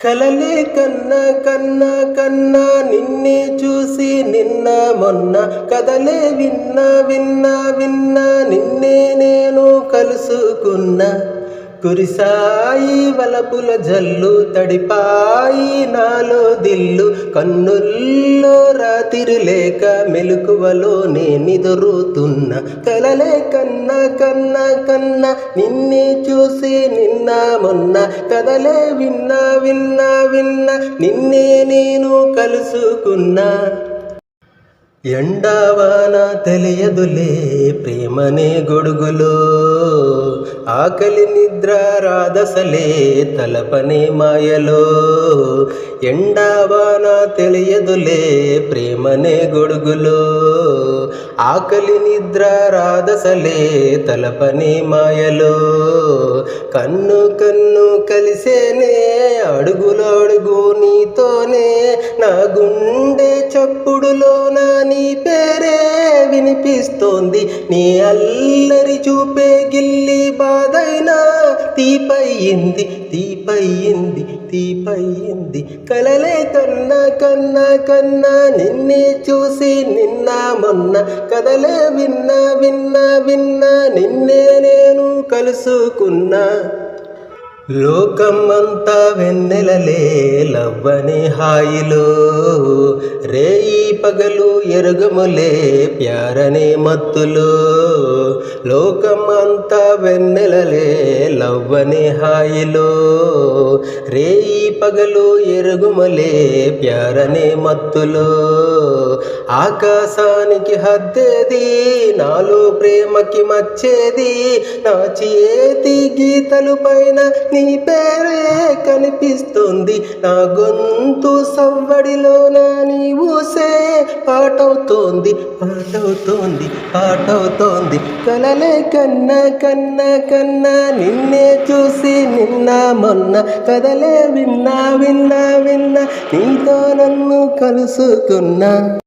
కలలే కన్నా కన్నా కన్నా నిన్నే చూసి నిన్న మొన్న కదలే విన్నా విన్నా విన్న నిన్నే నేను కలుసుకున్నా. కురిసాయి వలపుల జల్లు తడిపాయి నాలో దిల్లు. కన్నుల్లో రాతిరి లేక మెలకువలో నేనిదురుతున్న కలలే కన్నా కన్నా కన్నా నిన్నే చూసి నిన్న మొన్న కదలే విన్నా విన్నా విన్నా నిన్నే నేను కలుసుకున్నా. ఎండావాన తెలియదులే ప్రేమనే గొడుగులో. ఆకలి నిద్ర రాదసలే తలపనే మాయలో. ఎండావాన తెలియదులే ప్రేమనే గొడుగులో. ఆకలి నిద్ర రాదసలే తలపనే మాయలో. కన్ను కన్ను కలిసేనే అడుగు నీతోనే నా గుండె చప్పుడులో నా నీ పేరే వినిపిస్తోంది. నీ అల్లరి చూపే గిల్లి బాధైనా తీపయ్యింది తీపయ్యింది తీపయ్యింది. కలలే కన్నా కన్నా కన్నా నిన్నే చూసి నిన్న మొన్న. కదలే విన్నా విన్నా విన్నా నిన్నే నేను కలుసుకున్నా. లోకమంతా వెన్నెలలే లవ్వని హాయిలో. రేయి పగలు ఎరుగములే ప్యారనే మత్తులో. లోకమంతా వెన్నెలలే లవ్వని హాయిలో. రేయి పగలు ఎరుగుమలే ప్యారనే మత్తులో. ఆకాశానికి హద్దేది నాలో ప్రేమకి మచ్చేది నా చేతి గీతలు పైన నీ పేరే కనిపిస్తుంది. నా గొంతు సవ్వడిలోన నీ ఊసే పాటవుతోంది పాటవుతోంది పాటవుతోంది. కలలే కన్నా కన్నా కన్నా నిన్నే చూసి నిన్న మొన్న. కదలే విన్నా విన్నా విన్నా నీతో నన్ను కలుసుకున్నా.